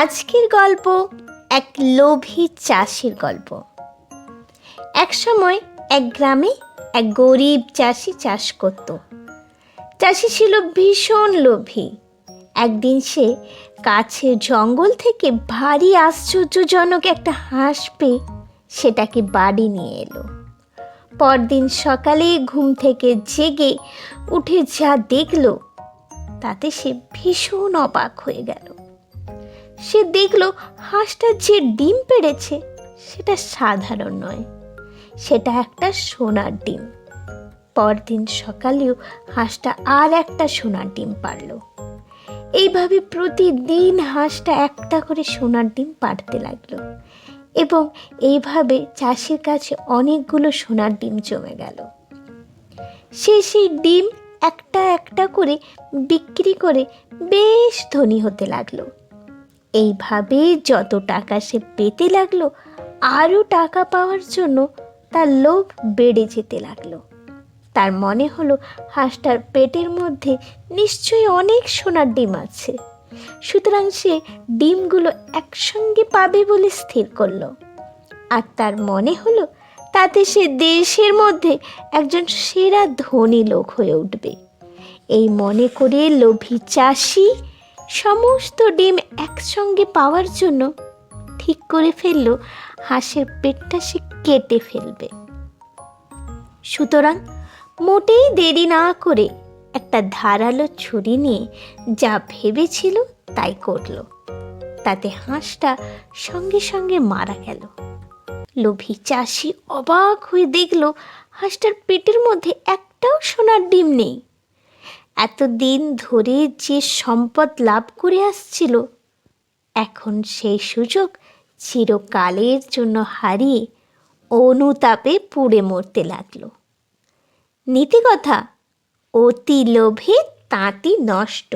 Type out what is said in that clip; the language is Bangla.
আজকের গল্প এক লোভী চাষির গল্প। এক সময় এক গ্রামে এক গরিব চাষি চাষ করত। চাষি ছিল ভীষণ লোভী। একদিন সে কাছের জঙ্গল থেকে ভারী আশ্চর্যজনক একটা হাঁস পেয়ে সেটাকে বাড়ি নিয়ে এলো। পরদিন সকালে ঘুম থেকে জেগে উঠে যা দেখল, তাতে সে ভীষণ অবাক হয়ে গেল। সে দেখল হাঁসটা যে ডিম পেড়েছে, সেটা সাধারণ নয়, সেটা একটা সোনার ডিম। পরদিন সকালেও হাঁসটা আর একটা সোনার ডিম পারল এইভাবে প্রতিদিন হাঁসটা একটা করে সোনার ডিম পারতে লাগল এবং এইভাবে চাষির কাছে অনেকগুলো সোনার ডিম জমে গেল। সে সেই ডিম একটা একটা করে বিক্রি করে বেশ ধনী হতে লাগল। এইভাবে যত টাকা সে পেতে লাগল, আরও টাকা পাওয়ার জন্য তার লোভ বেড়ে যেতে লাগল। তার মনে হলো হাঁসটার পেটের মধ্যে নিশ্চয়ই অনেক সোনার ডিম আছে। সুতরাং সে ডিমগুলো একসঙ্গে পাবে বলে স্থির করল। আর তার মনে হলো তাতে সে দেশের মধ্যে একজন সেরা ধনী লোক হয়ে উঠবে। এই মনে করে লোভী চাষি সমস্ত ডিম একসঙ্গে পাওয়ার জন্য ঠিক করে ফেলল, হাঁসের পেটটা সে কেটে ফেলবে। সুতরাং মোটেই দেরি না করে একটা ধারালো ছুরি নিয়ে যা ভেবেছিল তাই করল। তাতে হাঁসটা সঙ্গে সঙ্গে মারা গেল। লোভী চাষি অবাক হয়ে দেখল, হাঁসটার পেটের মধ্যে একটাও সোনার ডিম নেই। এতদিন ধরে যে সম্পদ লাভ করে আসছিল, এখন সেই সুযোগ চিরকালের জন্য হারিয়ে অনুতাপে পুড়ে মরতে লাগল। নীতিকথা, অতি লোভে তাঁতি নষ্ট।